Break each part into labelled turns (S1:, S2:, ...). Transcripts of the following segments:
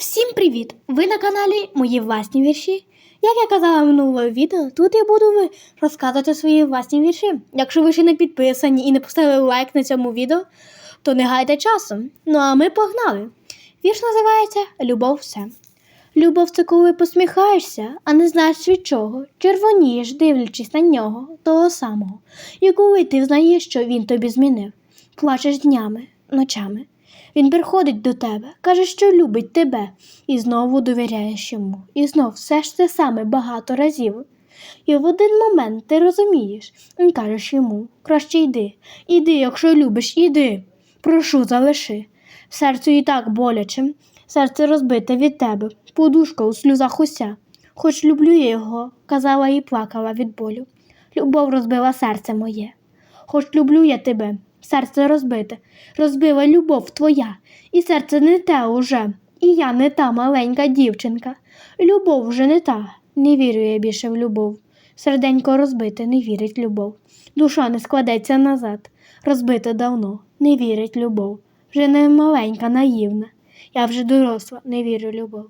S1: Всім привіт! Ви на каналі Мої власні вірші. Як я казала в минулому відео, тут я буду розказувати свої власні вірші. Якщо ви ще не підписані і не поставили лайк на цьому відео, то не гайте часу. Ну а ми погнали. Вірш називається Любов все. Любов це коли посміхаєшся, а не знаєш від чого. Червонієш, дивлячись на нього, того самого. І коли ти взнаєш, що він тобі змінив, плачеш днями, ночами. Він приходить до тебе, каже, що любить тебе, і знову довіряєш йому. І знов все ж те саме багато разів. І в один момент ти розумієш, і кажеш йому краще йди, іди, якщо любиш, іди. Прошу, залиши. Серцю і так боляче, серце розбите від тебе, подушка у сльозах уся. Хоч люблю я його, казала і плакала від болю. Любов розбила серце моє. Хоч люблю я тебе, серце розбите, розбила любов твоя, і серце не те уже, і я не та маленька дівчинка. Любов вже не та, не вірю я більше в любов. Серденько розбите, не вірить любов. Душа не складеться назад, розбита давно, не вірить любов. Вже не маленька, наївна. Я вже доросла, не вірю любов.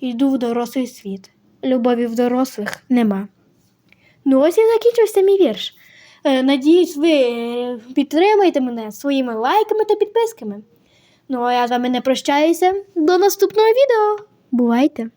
S1: Йду в дорослий світ. Любові в дорослих нема. Ну, ось і закінчився мій вірш. Е, Надіюсь, ви е, підтримаєте мене своїми лайками та підписками. Ну, а я з вами не прощаюся. До наступного відео. Бувайте!